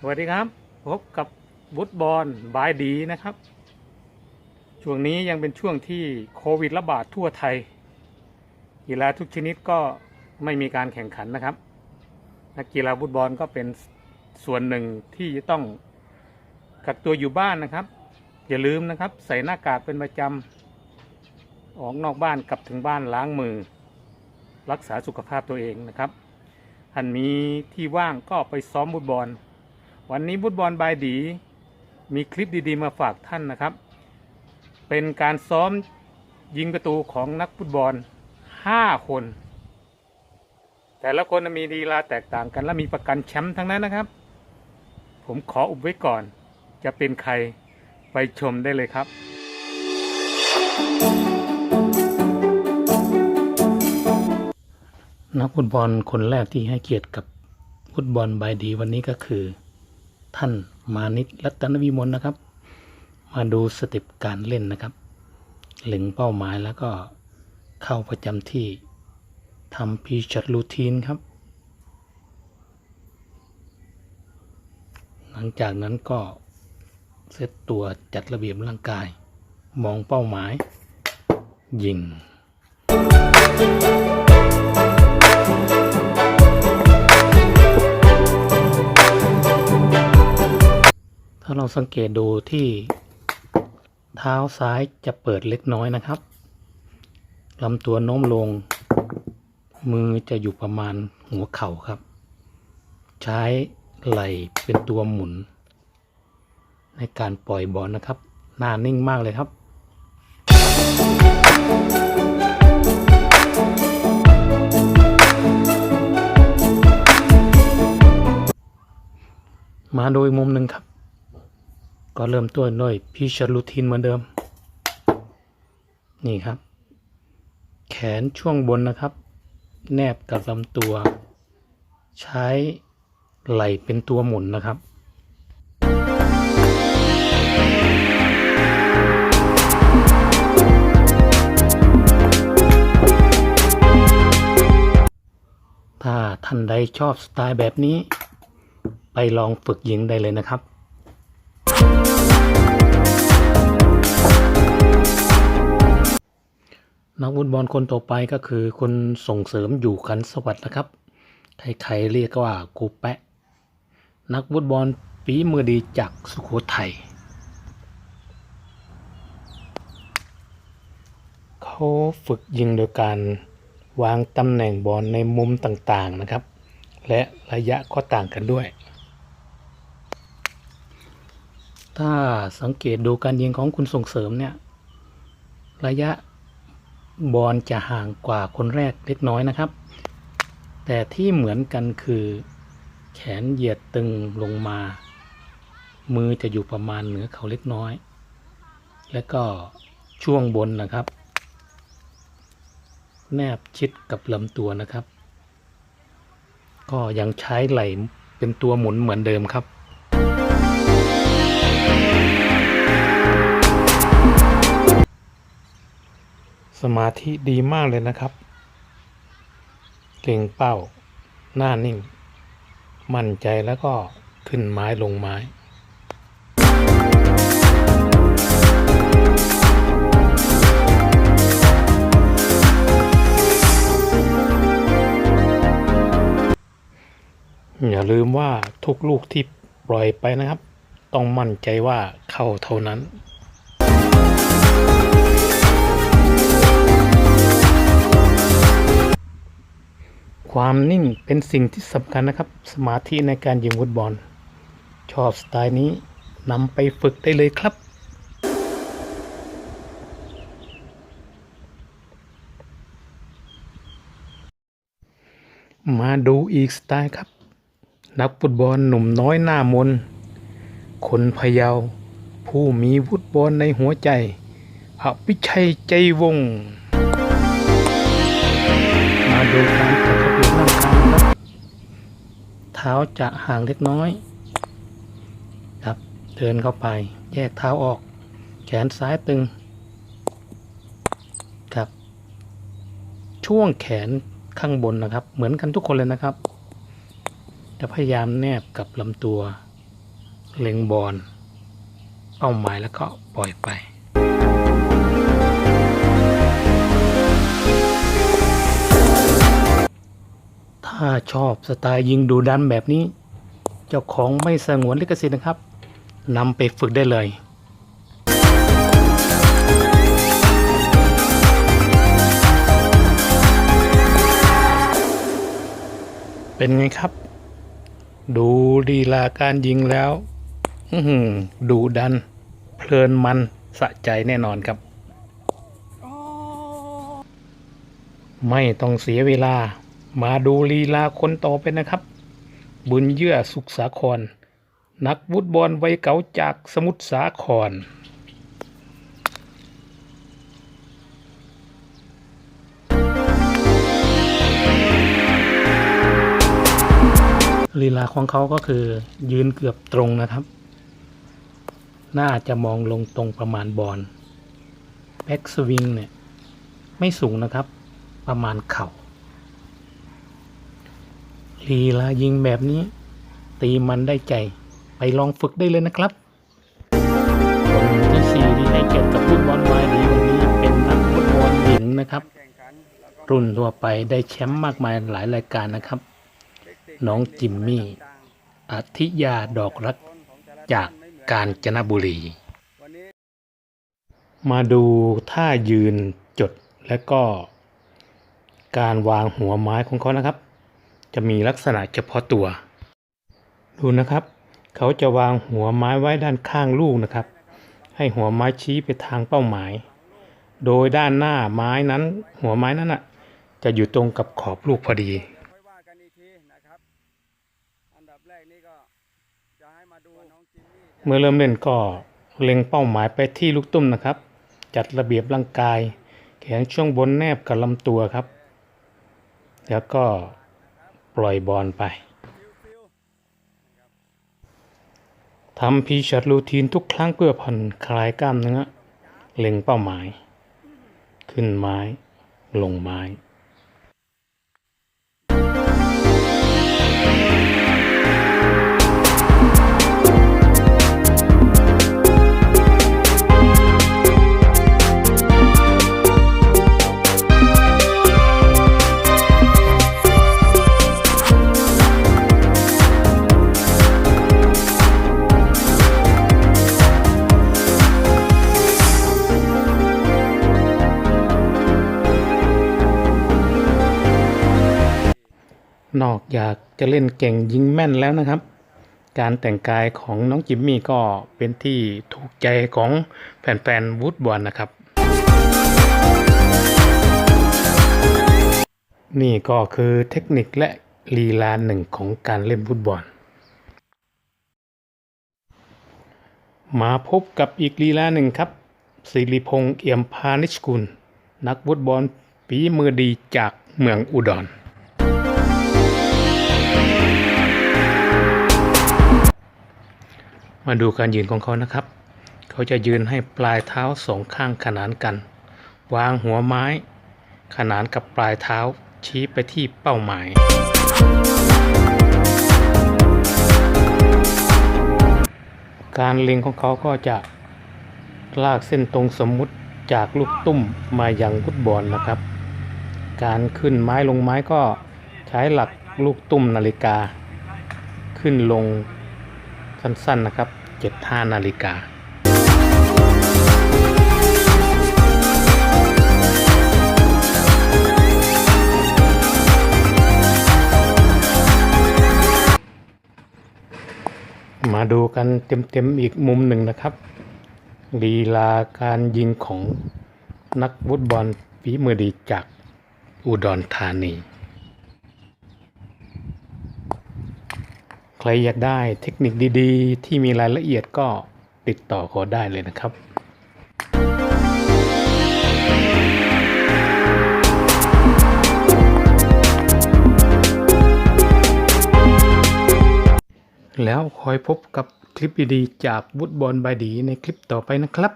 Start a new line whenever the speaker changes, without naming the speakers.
สวัสดีครับพบกับบุตบอลบายดีนะครับ ช่วงนี้ยังเป็นช่วงที่โควิดระบาดทั่วไทยกีฬาทุกชนิดก็ไม่มีการแข่งขันนะครับ นักกีฬาฟุตบอลก็เป็นส่วนหนึ่งที่จะต้องกักตัวอยู่บ้านนะครับ อย่าลืมนะครับ ใส่หน้ากากเป็นประจำออกนอกบ้านกลับถึงบ้านล้างมือ รักษาสุขภาพตัวเองนะครับท่านมีที่ว่างก็ไปซ้อมฟุตบอล วันนี้ฟุตบอลบายดี มีคลิปดีๆ มาฝากท่านนะครับ เป็นการซ้อมยิงประตูของนักฟุตบอล 5 คน แต่ละคนมีดีลาแตกต่างกันและมีประกันแชมป์ทั้งนั้นนะครับ ผมขออุบไว้ก่อน จะเป็นใครไปชมได้เลยครับนักฟุตบอลคนแรกที่ให้เกียรติกับฟุตบอลใบดีวันนี้ก็คือ ท่านมานิตรัตนวิมลนะครับ มาดูสเต็ปการเล่นนะครับเล็งเป้าหมายแล้วก็เข้าประจำที่ทำพีชัดรูทีนครับ หลังจากนั้นก็เซตตัวจัดระเบียบร่างกาย มองเป้าหมาย ยิงาเราสังเกตดูที่เท้าซ้ายจะเปิดเล็กน้อยนะครับลำตัวโน้มลง มือจะอยู่ประมาณหัวเข่าครับ ใช้ไหล่เป็นตัวหมุน ในการปล่อยบอลนะครับ หน้านิ่งมากเลยครับมาโดยมุมหนึ่งครับ ก็เริ่มต้นด้วยพีชรูทีนเหมือนเดิม นี่ครับ แขนช่วงบนนะครับ แนบกับลำตัว ใช้ไหล่เป็นตัวหมุนนะครับถ้าท่านใดชอบสไตล์แบบนี้ ไปลองฝึกยิงได้เลยนะครับ นักฟุตบอลคนต่อไปก็คือคนส่งเสริมอยู่ขันสวัสดิ์นะครับ ใครๆเรียกว่ากูแปะ นักฟุตบอลฝีมือดีจากสุโขทัยเขาฝึกยิงโดยการวางตำแหน่งบอลในมุมต่างๆนะครับ และระยะก็ต่างกันด้วย ถ้าสังเกตดูการยิงของคุณส่งเสริมเนี่ย ระยะบอลจะห่างกว่าคนแรกเล็กน้อยนะครับ แต่ที่เหมือนกันคือแขนเหยียดตึงลงมา มือจะอยู่ประมาณเหนือเขาเล็กน้อย และก็ช่วงบนนะครับ แนบชิดกับลำตัวนะครับ ก็ยังใช้ไหล่เป็นตัวหมุนเหมือนเดิมครับ สมาธิดีมากเลยนะครับ เก่งเป้า หน้านิ่ง มั่นใจแล้วก็ขึ้นไม้ลงไม้ อย่าลืมว่าทุกลูกที่ปล่อยไปนะครับ ต้องมั่นใจว่าเข้าเท่านั้น ความนิ่งเป็นสิ่งที่สำคัญนะครับ สมาธิในการยิงฟุตบอล ชอบสไตล์นี้นำไปฝึกได้เลยครับมาดูอีกสไตล์ครับ นักฟุตบอลหนุ่มน้อยหน้ามน คนพยาว ผู้มีฟุตบอลในหัวใจอภิชัยใจวง มาดูกา ท้าจะห่างเล็กน้อยครับเดินเข้าไปแยกเท้าออก แขนซ้ายตึงครับช่วงแขนข้างบนนะครับ เหมือนกันทุกคนเลยนะครับ จะพยายามแนบกับลำตัว เล็งบอลเป้าหมายแล้วก็ปล่อยไป ถ้าชอบสไตล์ยิงดูดันแบบนี้ เจ้าของไม่สงวนลิขสิทธิ์นะครับนำไปฝึกได้เลยเป็นไงครับ ดูลีลาการยิงแล้วอื้อหือดูดัน เพลินมันสะใจแน่นอนครับ ไม่ต้องเสียเวลา มาดูลีลาคนต่อไปนะครับ บุญเยื่อสุขสาคร นักวุดบอลวัยเก่าจากสมุทรสาคร ลีลาของเขาก็คือยืนเกือบตรงนะครับ น่าจะมองลงตรงประมาณบอลแบ็กสวิงเนี่ย ไม่สูงนะครับ ประมาณเข่า ลีลายิงแบบนี้ ตีมันได้ใจ ไปลองฝึกได้เลยนะครับคนที่สี่ที่ให้เกียรติกับฟุตบอลวายดีวันนี้เป็นนักฟุตบอลหญิงนะครับ รุ่นทั่วไปได้แชมป์มากมายหลายรายการนะครับ น้องจิมมี่อธิยาดอกรักจากกาญจนบุรี มาดูท่ายืนจดและก็การวางหัวไม้ของเขานะครับ จะมีลักษณะเฉพาะตัว ดูนะครับ เขาจะวางหัวไม้ไว้ด้านข้างลูกนะครับ ให้หัวไม้ชี้ไปทางเป้าหมาย โดยด้านหน้าไม้นั้น หัวไม้นั้นน่ะจะอยู่ตรงกับขอบลูกพอดี
ค่อยว่ากันอีกทีนะครับอันดับแรกนี่ก็จะให้มาดูน้องจิมมี่
เมื่อเริ่มเล่นก็เล็งเป้าหมายไปที่ลูกตุ้มนะครับ จัดระเบียบร่างกาย แขนช่วงบนแนบกับลำตัวครับ แล้วก็ ปล่อยบอลไปทำพีช็อตรูทีนทุกครั้งเพื่อผ่อนคลายกล้ามเนื้อเล็งเป้าหมาย ขึ้นไม้ ลงไม้ อกจากจะเล่นเก่งยิงแม่นแล้วนะครับ การแต่งกายของน้องจิมมี่ก็เป็นที่ถูกใจของแฟนๆวูดบอลนะครับ นี่ก็คือเทคนิคและลีลาหนึ่งของการเล่นฟุตบอล มาพบกับอีกลีลาหนึ่งครับสิริพงษ์เอี่ยมพานิชกุล นักฟุตบอลฝีมือดีจากเมืองอุดร มาดูการยืนของเขานะครับ เขาจะยืนให้ปลายเท้าสองข้างขนานกัน วางหัวไม้ ขนานกับปลายเท้าชี้ไปที่เป้าหมาย การเล็งของเขาก็จะลากเส้นตรงสมมุติจากลูกตุ้มมายังฟุตบอลนะครับ การขึ้นไม้ลงไม้ก็ใช้หลักลูกตุ้มนาฬิกา ขึ้นลงสั้นๆนะครับ 75นาฬิกามาดูกันเต็มๆอีกมุมหนึ่งนะครับ ลีลาการยิงของนักฟุตบอลฝีมือดีจากอุดรธานี ใค รอยากได้เทคนิคดีๆ ที่มีรายละเอียดก็ติดต่อขอได้เลยนะครับแล้วคอยพบกับคลิปดีๆ จากวุฒบอลบายดีในคลิปต่อไปนะครับ